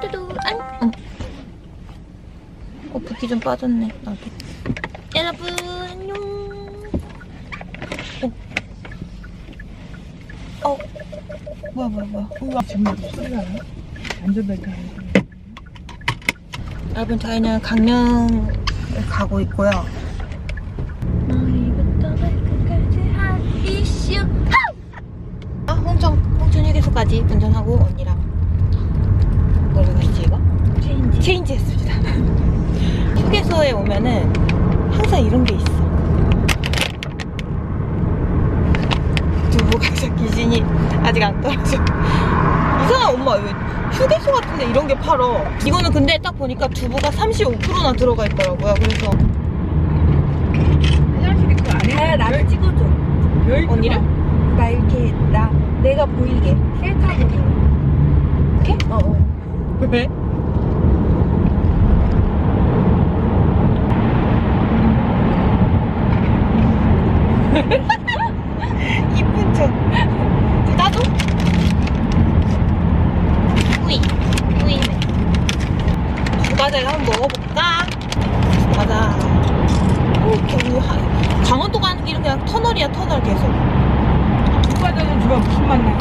뚜두 안. 응. 어 붓기 좀 빠졌네 나도. 여러분 안녕. 어. 어. 뭐야 뭐야 뭐야. 우와 정말 소리가 나? 안전벨트 안 여러분 저희는 강릉을 가고 있고요. 아, 홍천 홍천 휴게소까지 운전하고 언니랑 뭐라고 했지 이거? 체인지 체인지 했습니다. 휴게소에 오면은 항상 이런 게 있어. 두부가자 귀신이 아직 안 떨어져. 이상한 엄마 왜 휴게소 같은데 이런 게 팔어. 이거는 근데 딱 보니까 두부가 35%나 들어가 있더라고요. 그래서 화장실이 그 안에 야, 나를 찍어줘. 열 언니를? 나 이렇게, 나, 내가 보이게. 셀카 보기. 이렇게? 어, 어. 왜? 이쁜 척. 나도? 우이. 우이네. 두과자를 한번 먹어볼까? 두과자. 오, 겨우 한- 강원도 가는 길은 그냥 터널이야, 터널 계속. 누가자는 주가 무슨 맛나?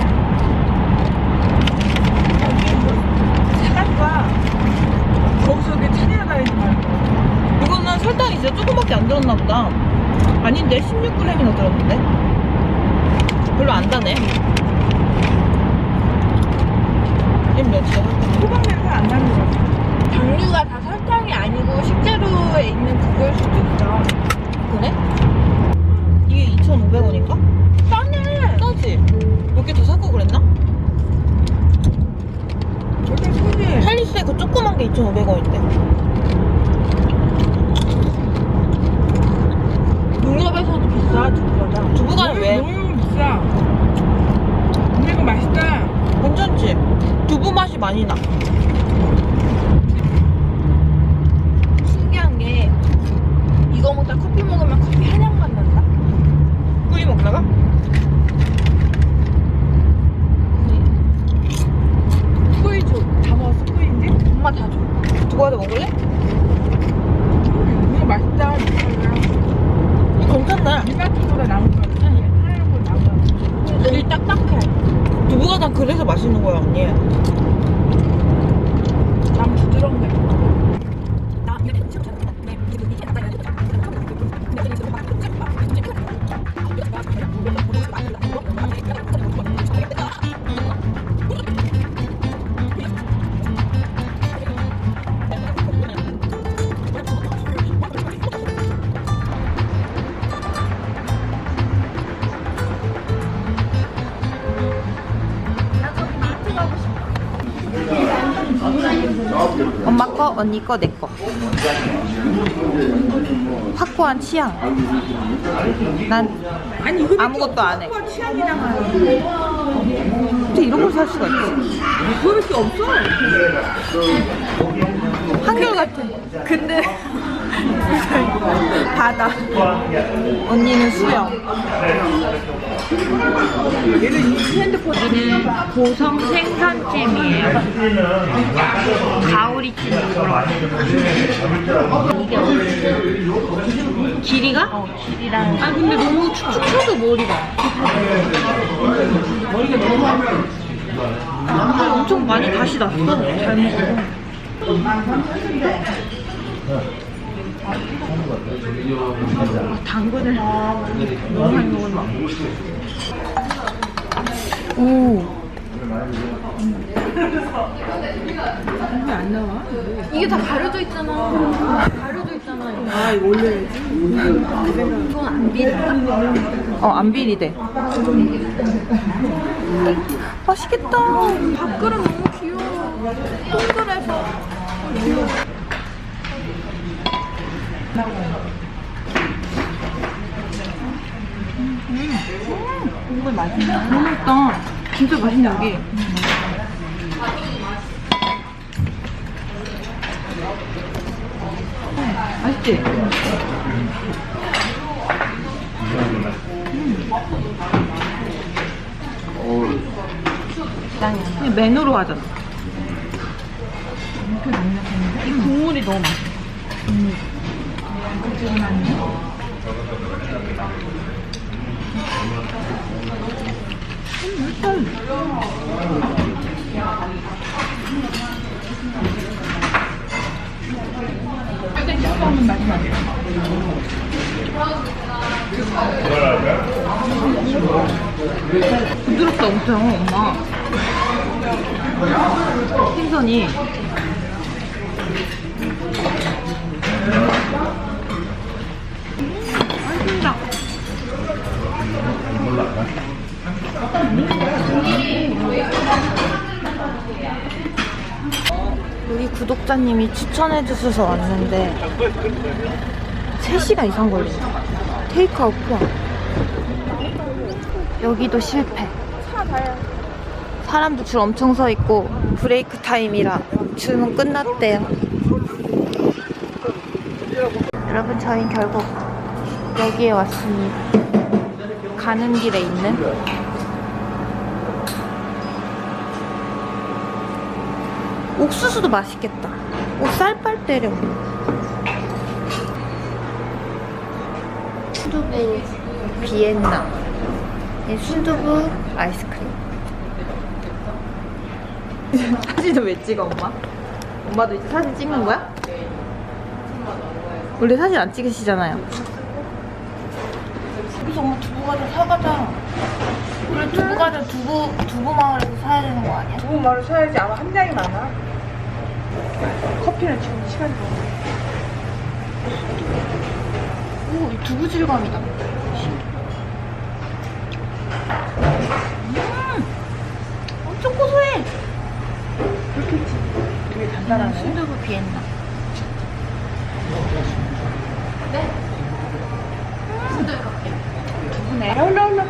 사람과 거기서 이렇게 찾아다니지 말고 이거는 설탕이 진짜 조금밖에 안 들었나 보다. 아닌데 16g이나 들었는데. 별로 안 다네. 얘 몇이야? 소방 냄새 안 나는 거 같아 당류가 다 설탕이 아니고 식재료에 있는 그걸 수도 있어. 그래? 이게 2,500원인가? 싸네. 싸지? 몇 개더 사고 그랬나? 저게 손이 할리스에 그 조그만 게 2,500원인데. 농협에서도 비싸, 두부가. 두부가는 왜? 너무 비싸 근데 이거 맛있다 괜찮지? 두부 맛이 많이 나. 언니 거, 내 거. 확고한 취향. 난 아니 아무것도 안 해. 취향이랑 어떻게 이런 걸 살 수가 있지? 그거밖에 없어 한결같은. 근데 바다. 언니는 수영. 얘는 이 핸드폰 여기는 고성 생선찜이에요. 가오리찜 이거랑. 이게 어디? 길이가? 어, 길이랑. 아 근데 너무 축축 쳐도 머리가. 머리가 너무 아, 엄청 많이 다시 났어. 잘 먹어. 아, 당근을 너무 많이 먹었나? 오. 왜안 나와? 이게 다 가려져 있잖아. 가려져 있잖아. 아 이거 올려야지 이건 안 비린다. 어, 안 비리대. 맛있겠다. 밥그릇 너무 귀여워. 동그래서. 국물 맛있네. 너무 맛있다. 진짜 맛있네, 여기. 맛있지? 그냥 메뉴로 하잖아. 이 국물이 너무 맛있어. 국물. 잠깐만요. 약간 씹어 부드럽다 엄청 엄마. 생선이 맛있다 여기 구독자님이 추천해 주셔서 왔는데 3시간 이상 걸린다 테이크아웃 포함 여기도 실패 사람도 줄 엄청 서 있고 브레이크 타임이라 주문 끝났대요. 여러분 저희 결국 여기에 왔습니다. 가는 길에 있는 옥수수도 맛있겠다. 오 쌀빨 때려. 순두부 비엔나. 이 순두부 아이스크림. 사진을 왜 찍어 엄마? 엄마도 이제 사진 찍는 거야? 원래 사진 안 찍으시잖아요. 그래서 엄마 두부 과자 사가자. 원래 두부 과자 두부 두부 마을에서 사야 되는 거 아니야? 두부 말을 사야지 아마 한 장이 많아. 커피는 지금 시간이 너무. 오, 이 두부 질감이다. 음, 엄청 고소해. 그렇겠지. 되게 단단하네. 순두부 비엔나. 두부네. 얼른 얼른.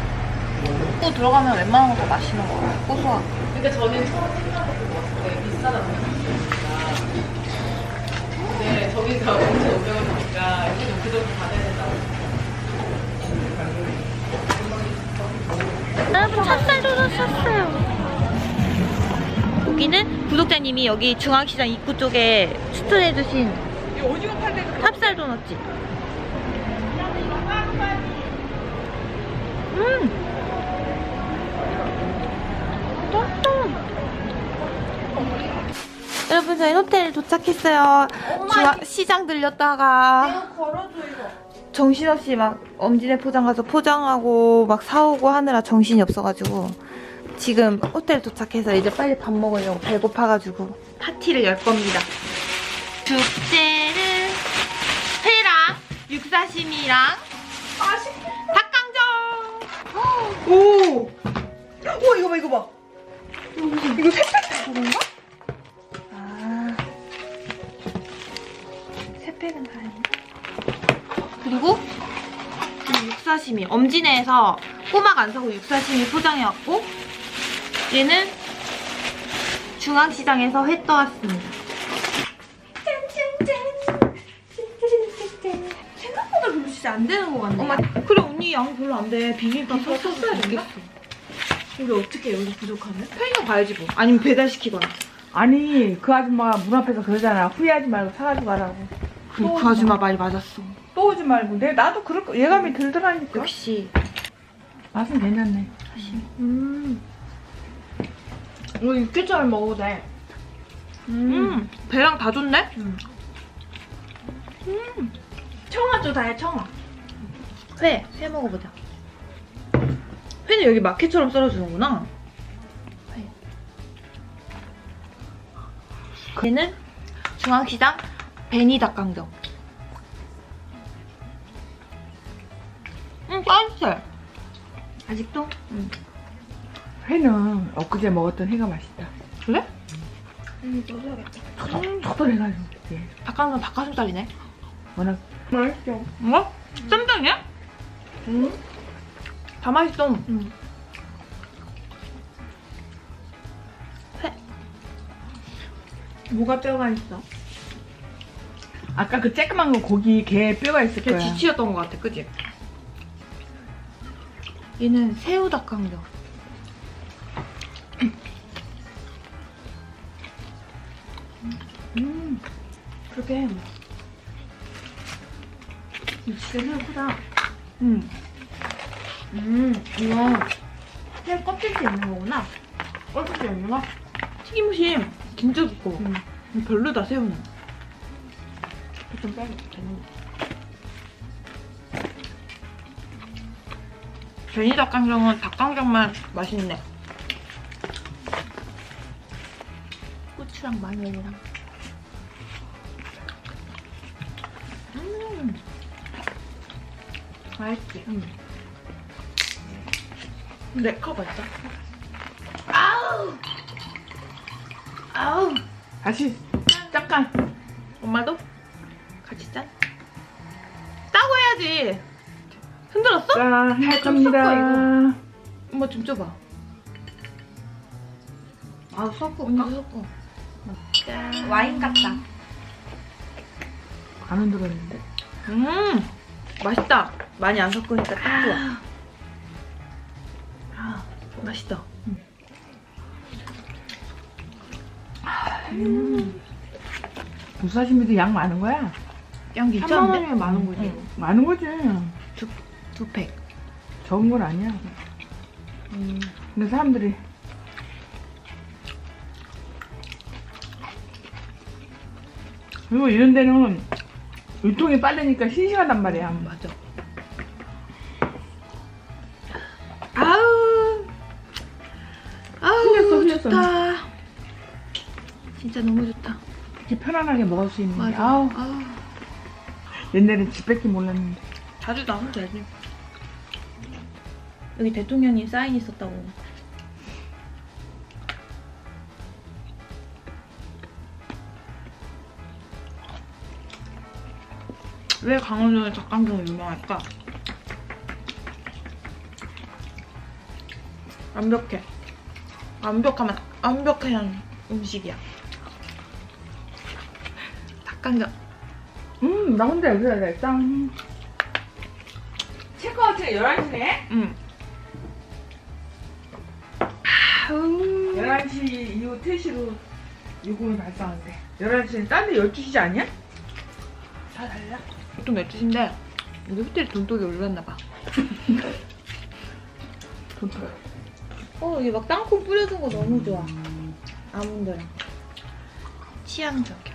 또 들어가면 웬만한 거다 맛있는 거 같아. 고소하고. 그러니까 저는 처음 생각했는데 비싸다고 네, 저기서 5,500원이니까 여기는 그 정도 받아야 된다고. 여러분 찹쌀 도넛 샀어요. 여기는 구독자님이 여기 중앙시장 입구 쪽에 추천해주신 이 오징어 팔 때도 찹쌀 도넛집. 음. 여러분 저희 호텔에 도착했어요. 중앙 시장 들렸다가. 정신없이 막 엄지네 포장 가서 포장하고 막 사오고 하느라 정신이 없어가지고 지금 호텔 도착해서 이제 빨리 밥 먹으려고 배고파가지고 파티를 열 겁니다. 축제는 회랑 육사심이랑 닭강정. 오. 오 이거 봐 이거 봐. 이거 새빨 그건가? 육사시미 엄지네에서 꼬막 안 사고 육사시미 포장해왔고 얘는 중앙시장에서 회 떠왔습니다. 생각보다 별로 진짜 안 되는 것 같네. 엄마, 그래 언니 양 별로 안 돼. 비빔밥 샀어야 되겠어. 우리 어떻게 여기 부족하면? 편의점 가야지 뭐. 아니면 배달시키거나. 아니 그 아줌마가 문 앞에서 그러잖아. 후회하지 말고 사가지고 가라고. 그, 그 아줌마 말이 맞았어. 또 오지 말고. 내 나도 그럴 거 예감이 들더라니까. 역시. 맛은 괜찮네. 음. 이거 육개장을 먹어도 돼. 음, 배랑 다 좋네? 청아도 다해, 청아. 회, 회 먹어보자. 회는 여기 마켓처럼 썰어주는구나. 회. 얘는 중앙시장 베니 닭강정. 음, 따뜻해. 아직도? 음. 회는 엊그제 먹었던 회가 맛있다. 그래? 터덜해가지고. 예. 닭강정 닭가슴살이네. 워낙 맛있어. 뭐? 쌈장이야? 음. 다 맛있어. 음. 회. 뭐가 뼈가 있어? 아까 그 쬐끄만 거 고기 게 뼈가 있을 걔 거야. 지치였던 것 같아, 그지? 얘는 새우 닭강정. 음, 그렇게 해. 진짜 새우 크다. 음. 음, 이거 새우 껍질째 있는 거구나. 껍질째 있는 거? 튀김옷이 진짜 두꺼워. 음. 별로다, 새우는. 좀 빼면 되는 괜히 닭강정은 닭강정만 맛있네. 고추랑 마늘이랑. 음. 맛있지? 응. 내커 맛있다. 아우! 아우! 다시 잠깐. 엄마도? 같이 짠? 따고 해야지. 흔들었어? 짠, 할좀 섞어, 겁니다. 엄마 좀 줘봐. 아, 섞어. 언니 섞어. 짠. 와인 같다. 안 흔들었는데. 음, 맛있다. 많이 안 섞으니까 딱 좋아. 아, 맛있다. 무사시미도 양 많은 거야? 양 3만 괜찮은데? 원이면 많은 거지. 응. 많은 거지. 두 팩. 적은 건 아니야. 음. 근데 사람들이 그리고 이런 데는 유통이 빠르니까 싱싱하단 말이야. 맞아. 아우. 아우, 흘렸어, 흘렸어. 좋다. 진짜 너무 좋다. 이렇게 편안하게 먹을 수 있는 게. 맞아. 아우, 아우. 옛날엔 집 뺏기 몰랐는데. 자주 나오면 되지. 여기 대통령님 사인 있었다고. 왜 강원도는 닭강정이 유명할까? 완벽해. 완벽하면 완벽한 음식이야. 닭강정. 음, 나 혼자 여기다 내 짱. 체크아웃이 11시네? 응. 11시 이후 3시로 요금이 발생한대. 11시는 딴데 12시지 아니야? 다 달라. 보통 12시인데 우리 호텔 돈독이 올랐나봐 좋다. 어 여기 막 땅콩 뿌려준 거 너무 좋아 아몬드랑 취향 저격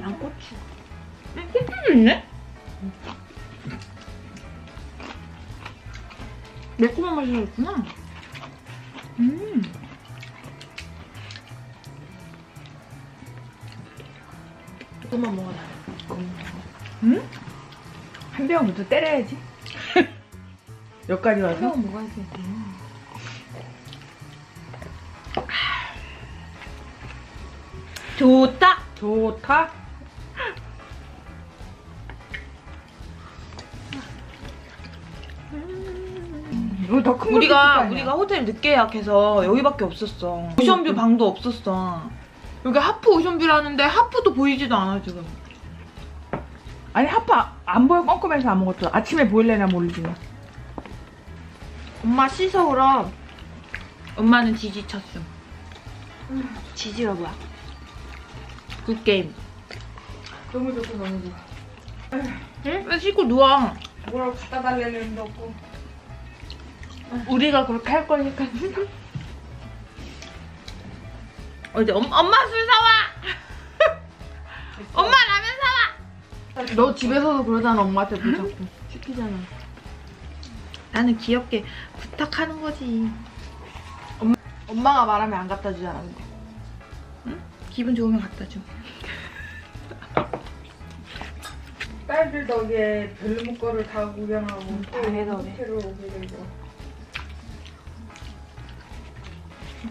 양꼬치. 음, 고추도 있네? 매콤한 맛이 나있구나 음. 조금만 먹어라 응? 한 병부터 때려야지. 여기까지 와서. 새우 먹어야지 좋다 좋다. 이거 더큰 우리가 우리가 호텔 늦게 예약해서 여기밖에 없었어. 오션뷰 방도 없었어. 여기 하프 오션뷰라는데 하프도 보이지도 않아 지금. 아니 하파 안 보여 껌껌해서 아무것도 아침에 보일래나 모르지 엄마 씻어 그럼. 엄마는 지지쳤음. 지지가 뭐야? 굿 게임. 너무 좋고 너무 좋아 응? 왜 씻고 누워? 뭐라고 갖다 달래는 일도 없고 우리가 그렇게 할 거니까. 어제 엄, 엄마 술 사와. 엄마 라면 사와. 너 집에서도 그러잖아 엄마한테 뭐 자꾸 시키잖아 나는 귀엽게 부탁하는 거지. 엄마가 말하면 안 갖다 주잖아 근데 기분 좋으면 갖다 줘. 딸들 덕에 별목 거를 다 구경하고 또 해서 그래. 호텔을 오게 되고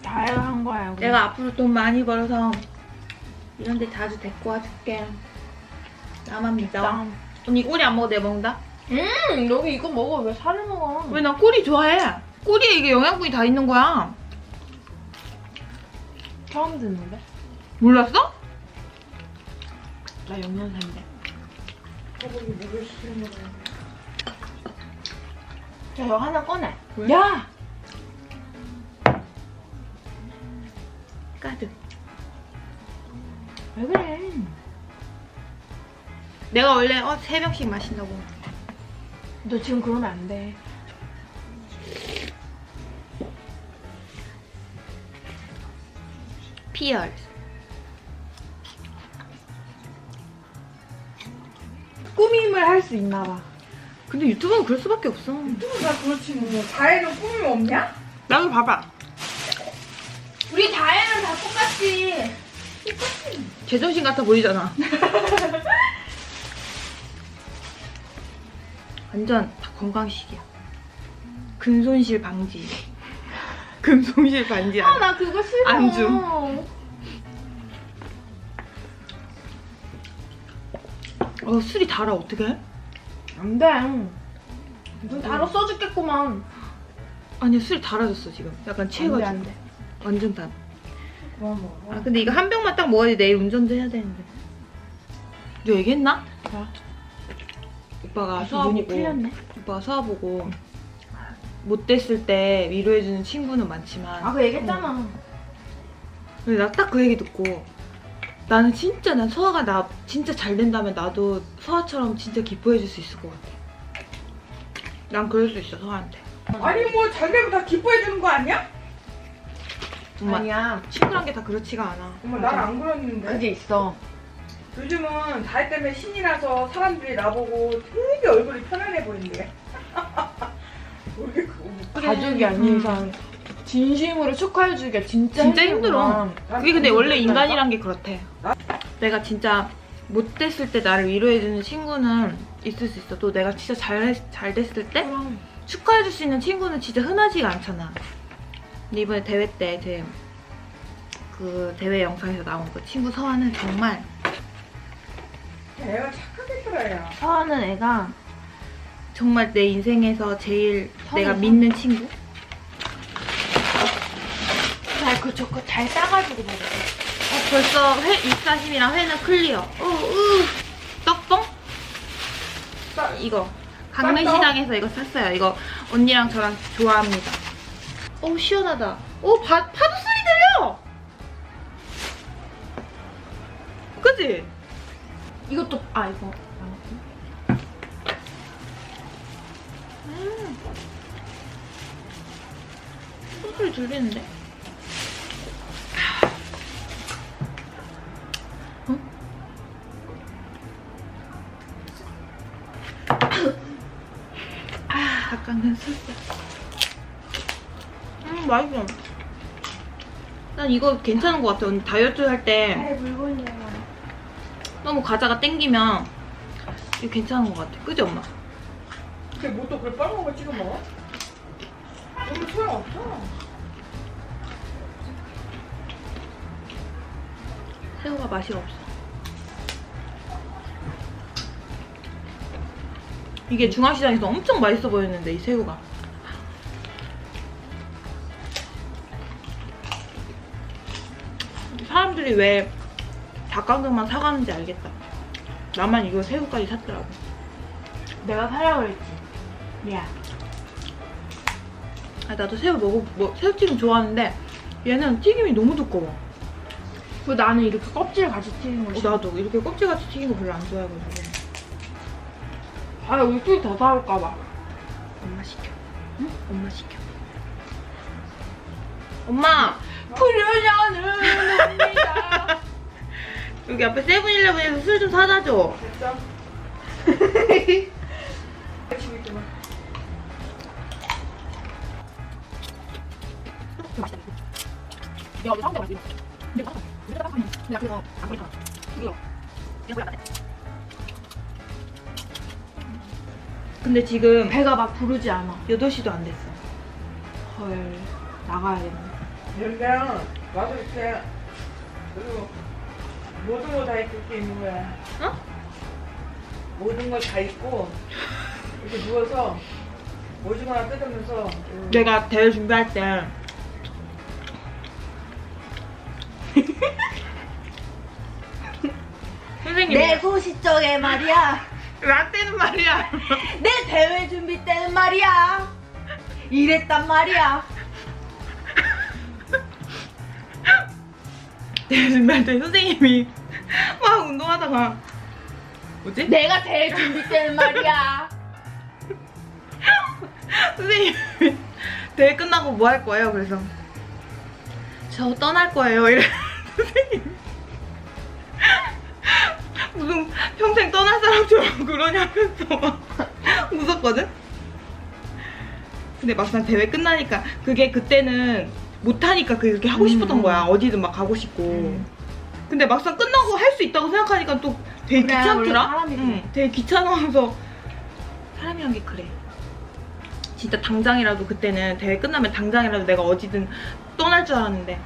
다양한 거야 우리. 내가 앞으로 돈 많이 벌어서 이런 데 자주 데리고 와줄게. 나만 믿어. 짱. 언니 꼬리 안 먹어도 내 먹는다? 음 여기 이거 먹어 왜 살을 먹어 왜 나 꼬리 좋아해? 꼬리에 이게 영양분이 다 있는 거야. 처음 듣는데? 몰랐어? 나 영양사인데 야, 이거 하나 꺼내. 야! 왜 그래? 내가 원래 어, 세 병씩 마신다고. 너 지금 그러면 안 돼. 피얼. 꾸밈을 할 수 있나 봐. 근데 유튜브는 그럴 수밖에 없어. 나 그렇지 뭐. 다혜는 꾸밈 없냐? 나도 봐봐. 우리 다혜는 다 똑같지. 제정신 같아 보이잖아. 완전 다 건강식이야. 근손실 방지. 근손실 방지. 안, 나 그거 싫어. 안 줌. 어, 술이 달아, 어떡해? 안 돼. 눈 바로 써죽겠구만. 아니야, 술이 달아졌어, 지금. 약간 취해가지고. 안 돼. 완전 단. 그만 먹어. 아, 근데 이거 한 병만 딱 먹어야지 내일 운전도 해야 되는데. 너 얘기했나? 뭐? 오빠가 눈이 서아보고 풀렸네. 오빠가 서아보고 못 됐을 때 위로해주는 친구는 많지만 아, 그 얘기했잖아. 근데 나 딱 그 얘기 듣고 나는 진짜 난 서아가 나 진짜 잘 된다면 나도 서아처럼 진짜 기뻐해줄 수 있을 것 같아 난 그럴 수 있어 서아한테 아니 뭐 잘 되면 다 기뻐해 주는 거 아니야? 엄마 아니야. 친구란 게 다 그렇지가 않아 엄마 난안 그랬는데. 그게 있어. 요즘은 다혜 때문에 신이 나서 사람들이 나보고 되게 얼굴이 편안해 보인대. 우리 그 가족이 아닌 이상 진심으로 축하해주기가 진짜, 진짜 힘들어 힘들구나. 그게 근데 원래 인간이란 게 그렇대 내가 진짜 못 됐을 때 나를 위로해주는 친구는 있을 수 있어 또 내가 진짜 잘, 잘 됐을 때 그럼. 축하해줄 수 있는 친구는 진짜 흔하지가 않잖아. 근데 이번에 대회 때 제 그 대회 영상에서 나온 그 친구 서아는 정말 애가 착하겠더라야. 서아는 애가 정말 내 인생에서 제일 내가 선에서? 믿는 친구? 잘그 저거 잘 싸가지고 먹어. 어, 벌써 회 입사심이랑 회는 클리어. 어, 으. 떡봉? 싸- 이거 강릉시장에서 이거 샀어요. 이거 언니랑 저랑 좋아합니다. 오 시원하다. 오 바, 파도 소리 들려. 그지? 이것도 아 이거 소리 들리는데? 어? 아, 약간 술자. 음, 맛있어. 난 이거 괜찮은 것 같아. 언니 다이어트 할때 물건이야. 너무 과자가 땡기면 이거 괜찮은 것 같아. 그지 엄마? 근데 뭐또 그걸 빨간 거 찍어 먹어? 너무 소용 없어. 새우가 맛이 없어. 이게 중앙시장에서 엄청 맛있어 보였는데 이 새우가. 사람들이 왜 닭강정만 사가는지 알겠다. 나만 이거 새우까지 샀더라고. 내가 사라고 그랬지. 미안. 아, 나도 새우 먹어, 뭐, 새우튀김 좋아하는데 얘는 튀김이 너무 두꺼워. 그 나는 이렇게 껍질 같이 튀는 거 어, 싫어. 나도 이렇게 껍질같이 튀긴 거 별로 안 좋아해가지고. 아 울뚝이 더 사올까봐. 엄마 시켜. 응? 엄마 시켜. 엄마! 풀려자는 옵니다. 여기 앞에 세븐일레븐에서 술 좀 사다 줘. 됐어? 그거 안 보이잖아. 이거. 이거 뭐야? 근데 지금 배가 막 부르지 않아. 8시도 안 됐어. 헐 나가야겠네. 그냥 와서 이렇게 그리고 모든 거 다 입을 게 있는 거야. 어? 모든 걸 다 입고 이렇게 누워서 오징어나 뜯으면서 음, 내가 대회 준비할 때 선생님이 소시 쪽에 말이야. 라떼는 말이야. 내 대회 준비 때는 말이야. 이랬단 말이야. 대회 준비할 때 선생님이 막 운동하다가 뭐지? 내가 대회 준비 때는 말이야. 선생님이 대회 끝나고 뭐 할 거예요? 그래서 저 떠날 거예요. 이래 선생님 무슨 평생 떠날 사람처럼 그러냐면서 막 웃었거든? 근데 막상 대회 끝나니까 그게 그때는 못하니까 그렇게 하고 싶었던 거야. 어디든 막 가고 싶고. 근데 막상 끝나고 할 수 있다고 생각하니까 또 되게 그래, 귀찮더라? 사람이 그래. 응, 되게 귀찮아서 사람이란 게 그래. 진짜 당장이라도 그때는 대회 끝나면 당장이라도 내가 어디든 떠날 줄 알았는데.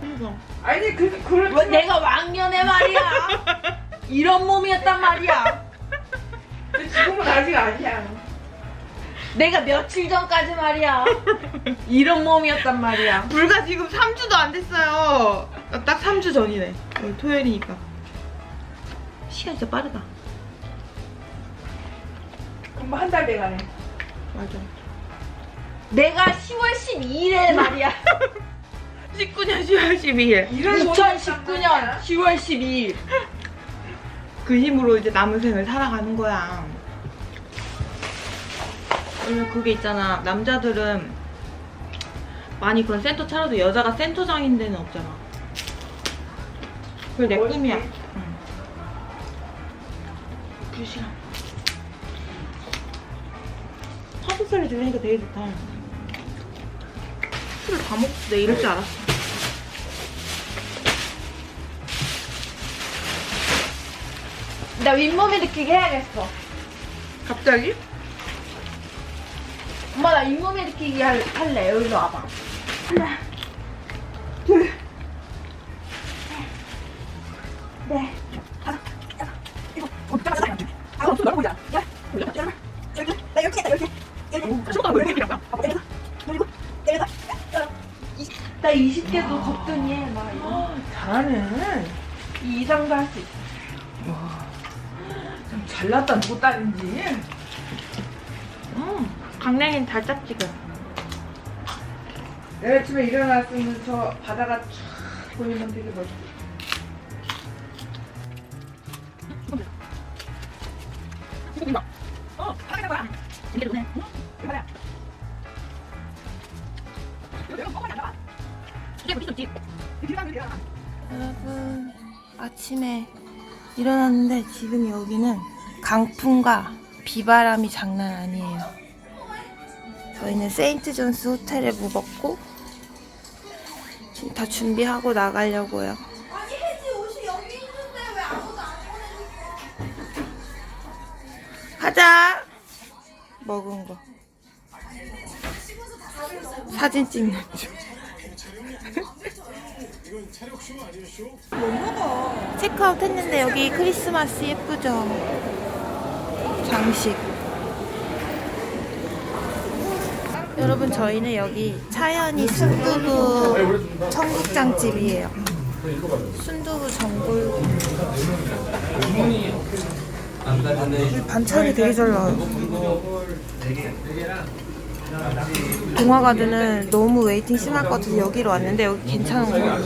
그래서 아니 그 그럴 뭐 내가 왕년에 말이야. 이런 몸이었단 말이야. 지금은 아직 아니야. 내가 며칠 전까지 말이야. 이런 몸이었단 말이야. 불과 지금 3주도 안 됐어요. 딱 3주 전이네. 오늘 토요일이니까. 시간 진짜 빠르다. 금방 한 달 돼가네. 맞아. 내가 10월 12일에 말이야. 19년 10월 12일. 2019년 10월 12일. 그 힘으로 이제 남은 생을 살아가는 거야. 원래 그게 있잖아. 남자들은 많이 그런 센터 차려도 여자가 센터장인 데는 없잖아. 그게 내 멋있지? 꿈이야. 응. 불시랑. 하부 소리 들리니까 되게 좋다. 술을 다 먹고 내 이럴 줄 알았어. 나 윗몸이 느끼게 해야겠어. 갑자기? 엄마 나 윗몸이 느끼게 할, 할래. 여기로 와봐. 나 20개도 적더니 해. 나 이거. 잘하네. 이 이상도 할 수 있어. 참 잘났다 누구 딸인지. 음, 강냉이는 달짝지근. 내일 아침에 일어났으면 저 바다가 쫙 보이면 되게 멋있어. 여러분 아침에 일어났는데 지금 여기는 강풍과 비바람이 장난 아니에요. 저희는 세인트 존스 호텔에 묵었고 지금 다 준비하고 나가려고요. 가자. 먹은 거. 사진 찍는 중. 체크아웃 했는데 여기 크리스마스 예쁘죠? 장식. 여러분 저희는 여기 차연이 순두부 청국장 집이에요. 순두부 전골. 이 반찬이 되게 잘 나와요. 동화가드는 너무 웨이팅 심할 것 같아서 여기로 왔는데 여기 괜찮은 거 같아요.